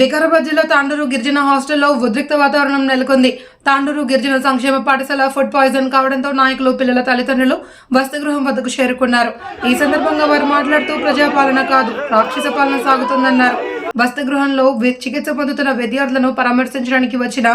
వికారాబాద్ జిల్లా తాండూరు గిరిజన హాస్టల్లో ఉద్రిక్త వాతావరణం నెలకొంది. తాండూరు గిరిజన సంక్షేమ పాఠశాల ఫుడ్ పాయిజన్ కావడంతో నాయకులు పిల్లల తల్లిదండ్రులు వసతిగృహం వద్దకు చేరుకున్నారు. ఈ సందర్భంగా వారు మాట్లాడుతూ ప్రజాపాలన కాదు రాక్షస పాలన సాగుతుందన్నారు. వసతిగృహంలో చికిత్స పొందుతున్న విద్యార్థులను పరామర్శించడానికి వచ్చిన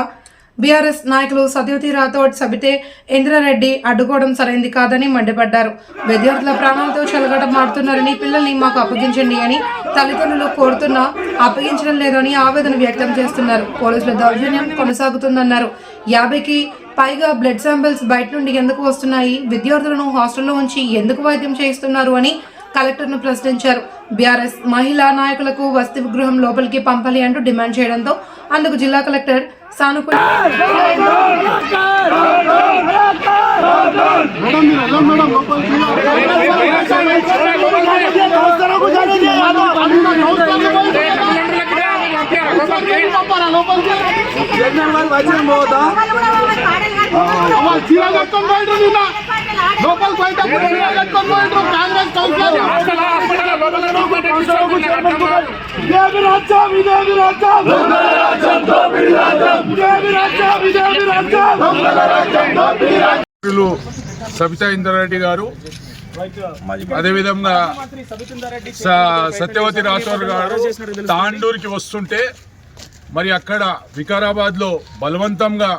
బీఆర్ఎస్ నాయకులు సత్యవతి రాథోడ్ సబితే ఇంద్రారెడ్డి అడ్డుకోవడం సరైంది కాదని మండిపడ్డారు. విద్యార్థుల ప్రాణాలతో చెలగటమాడుతున్నారని పిల్లల్ని మాకు అప్పగించండి అని తల్లిదండ్రులు కోరుతున్నా అప్పగించడం లేదని ఆవేదన వ్యక్తం చేస్తున్నారు. పోలీసుల దౌర్జన్యం కొనసాగుతుందన్నారు. యాభైకి పైగా బ్లడ్ శాంపిల్స్ బయట నుండి ఎందుకు వస్తున్నాయి? విద్యార్థులను హాస్టల్లో ఉంచి ఎందుకు వైద్యం చేయిస్తున్నారు అని కలెక్టర్ను ప్రశ్నించారు. బీఆర్ఎస్ మహిళా నాయకులకు వసతి గృహం లోపలికి పంపాలి అంటూ డిమాండ్ చేయడంతో అందుకు జిల్లా కలెక్టర్ సానుకూల మేడం సబితా ఇంద్రారెడ్డి గారు. అదేవిధంగా సత్యవతి రాథోర్ గారు తాండూరుకి వస్తుంటే మరి అక్కడ వికారాబాద్లో బలవంతంగా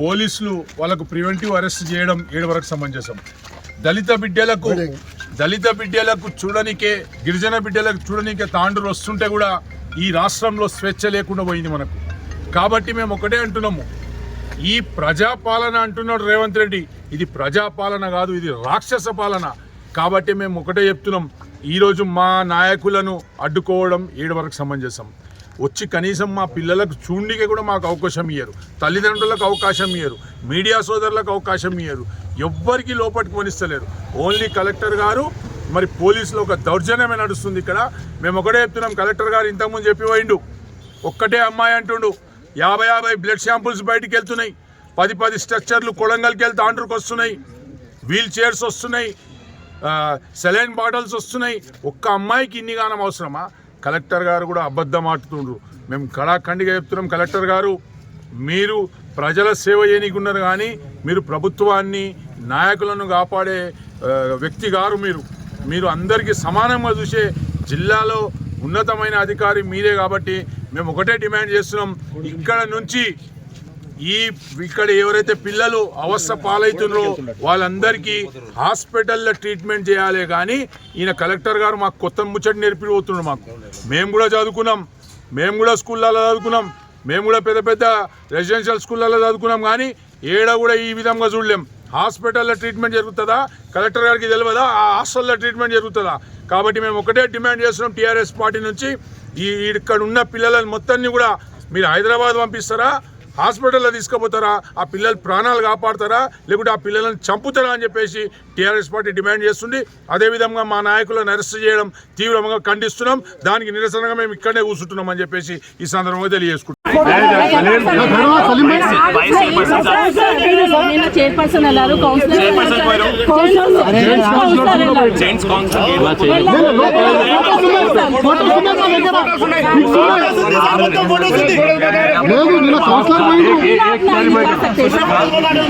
పోలీసులు వాళ్ళకు ప్రివెంటివ్ అరెస్ట్ చేయడం ఏడు వరకు సమంజసం. దళిత బిడ్డలకు దళిత బిడ్డలకు చూడనికే గిరిజన బిడ్డలకు చూడనికే తాండూరు వస్తుంటే కూడా ఈ రాష్ట్రంలో స్వేచ్ఛ లేకుండా పోయింది మనకు. కాబట్టి మేము ఒకటే అంటున్నాము. ఈ ప్రజాపాలన అంటున్నాడు రేవంత్ రెడ్డి. ఇది ప్రజాపాలన కాదు ఇది రాక్షస పాలన. కాబట్టి మేము ఒకటే చెప్తున్నాం. ఈరోజు మా నాయకులను అడ్డుకోవడం ఏడు వరకు సమంజసం. వచ్చి కనీసం మా పిల్లలకు చూండికి కూడా మాకు అవకాశం ఇయ్యరు. తల్లిదండ్రులకు అవకాశం ఇయ్యరు. మీడియా సోదరులకు అవకాశం ఇయ్యరు. ఎవ్వరికి లోపలికి కొనిస్తలేరు ఓన్లీ కలెక్టర్ గారు మరి పోలీసులు ఒక దౌర్జన్యమే నడుస్తుంది ఇక్కడ. మేము ఒకటే చెప్తున్నాం కలెక్టర్ గారు ఇంతకుముందు చెప్పి పోయిండు. ఒక్కటే అమ్మాయి అంటుండు యాభై యాభై బ్లడ్ శాంపుల్స్ బయటికి వెళ్తున్నాయి. పది పది స్ట్రక్చర్లు కొడంగల్కి వెళ్తే ఆండ్రుకు వస్తున్నాయి. వీల్ చైర్స్ వస్తున్నాయి. సెలైన్ బాటిల్స్ వస్తున్నాయి. ఒక్క అమ్మాయికి ఇన్ని గానం అవసరమా? కలెక్టర్ గారు కూడా అబద్ధం ఆడుతుండ్రు. మేము కళాఖండిగా చెప్తున్నాం కలెక్టర్ గారు మీరు ప్రజల సేవ చేయనీకున్నారు కానీ మీరు ప్రభుత్వాన్ని నాయకులను కాపాడే వ్యక్తి గారు మీరు. మీరు అందరికీ సమానంగా చూసే జిల్లాలో ఉన్నతమైన అధికారి మీరే కాబట్టి మేము ఒకటే డిమాండ్ చేస్తున్నాం. ఇక్కడ నుంచి ఈ ఇక్కడ ఎవరైతే పిల్లలు అవస్థ పాలవుతున్నారో వాళ్ళందరికీ హాస్పిటల్లో ట్రీట్మెంట్ చేయాలి కానీ ఈయన కలెక్టర్ గారు మాకు కొత్త ముచ్చట నేర్పిపోతున్నాడు మాకు. మేము కూడా చదువుకున్నాం. మేము కూడా స్కూళ్ళలో చదువుకున్నాం. మేము కూడా పెద్ద పెద్ద రెసిడెన్షియల్ స్కూళ్ళలో చదువుకున్నాం కానీ ఏడ కూడా ఈ విధంగా చూడలేం. హాస్పిటల్లో ట్రీట్మెంట్ జరుగుతుందా? కలెక్టర్ గారికి తెలియదా ఆ హాస్టల్లో ట్రీట్మెంట్ జరుగుతుందా? కాబట్టి మేము ఒకటే డిమాండ్ చేస్తున్నాం టీఆర్ఎస్ పార్టీ నుంచి. ఈ ఇక్కడ ఉన్న పిల్లలను మొత్తాన్ని కూడా మీరు హైదరాబాద్ పంపిస్తారా? హాస్పిటల్లో తీసుకుపోతారా? ఆ పిల్లలు ప్రాణాలు కాపాడతారా? లేకుంటే ఆ పిల్లలను చంపుతారా అని చెప్పేసి టీఆర్ఎస్ పార్టీ డిమాండ్ చేస్తుంది. అదేవిధంగా మా నాయకులను అరెస్ట్ చేయడం తీవ్రంగా ఖండిస్తున్నాం. దానికి నిరసనగా మేము ఇక్కడే కూర్చుంటున్నాం అని చెప్పేసి ఈ సందర్భంగా తెలియజేసుకుంటున్నాం.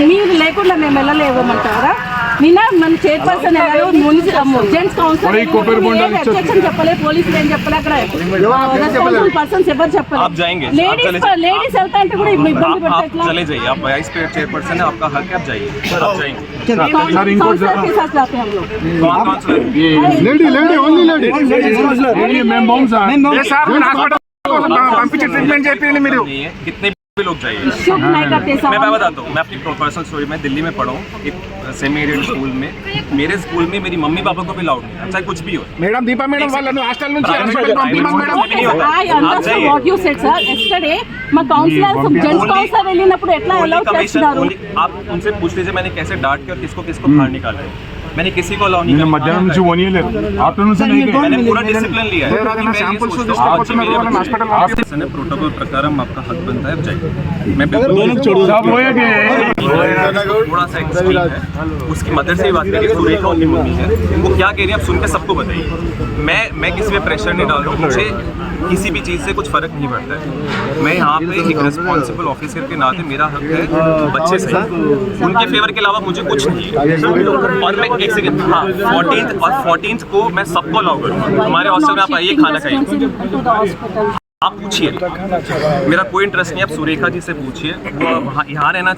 మీరు లేకుండా మేము వెళ్ళలేమంటారా? నిన్న మన చైర్పర్సన్ వెళ్ళారు మున్సిపల్ జెంట్స్ కౌన్సిలర్ అబ్జెక్షన్ చెప్పలే పోలీసులు ఏం చెప్పలే అక్కడ రెస్పాన్సిబుల్ పర్సన్స్ ఎవరు చెప్పలేదు आप जाएंगे, आप లేడీస్ चले जाइए। లేడీస్ వెళ్తా అంటే కూడా ఇబ్బంది आप, పెడతా आप ఎట్లా चले जाइए आप वाइस चेयरपर्सन है आपका हक है आप जाइए आप जाएंगे काउंसलर के साथ जाते हैं हम लोग कौन counsellor lady lady only lady नहीं है कितने भी लोग जाइए शुभ नहीं करते मैं मैं सब बताता हूँ मैं अपनी पर्सनल स्टोरी में दिल्ली में पढ़ा हूँ एक सेमी एडेड स्कूल में मेरे स्कूल में मेरी मम्मी पापा को भी लाउड नहीं चाहे कुछ भी हो మేడం దీపా మేడం వాళ్ళను హాస్టల్ నుంచి Private hospital school, పంపిమని private madam school. I आप understand जाइए। what you said, sir. Yesterday, మా కౌన్సిలర్ జెంట్స్ కౌన్సిలర్ వెళ్ళినప్పుడు ఎట్లా Only అలౌ commission, చేస్తున్నారు only- आप उनसे पूछ लीजिए मैंने कैसे डांट के और किसको किसको बाहर निकाला है मैंने किसी को अलाउ नहीं किया మధ్యాహ్నం నుంచి పోనీయలేదు ఆఫ్టర్నూన్ मैंने पूरा डिसिप्लिन लिया है లేదు, అది నా कि मैं ये samples सोचता हूँ, తీసుకొచ్చి आप मेरे వాళ్ళని बच्चे- hospital आप जैसे प्रोटोकॉल प्रकारम आपका हक बनता है आप जाइए मैं बिल्कुल थोड़ा सा एक स्कीम है उसकी मदर से ही बात करिए सुरेखा उनकी मम्मी है वो क्या कह रही है आप सुन के सबको बताइए मैं मैं किसी पे प्रेशर नहीं डाल रहा हूँ मुझे किसी भी चीज़ से कुछ फ़र्क नहीं पड़ता है। मैं यहाँ पे एक रिस्पॉन्सिबल ऑफिसर के नाते मेरा हक है बच्चे से उनके फेवर के अलावा मुझे कुछ नहीं और मैं एक सेकंड हाँ फोर्टीन और फोर्टीन को मैं सबको अलाउ करूँगा हमारे हॉस्टल में आप आइए, खाना खाइए. आप पूछिए। मेरा कोई इंटरेस्ट नहीं, आप सुरेखा जी से पूछिए। वो यहाँ रहना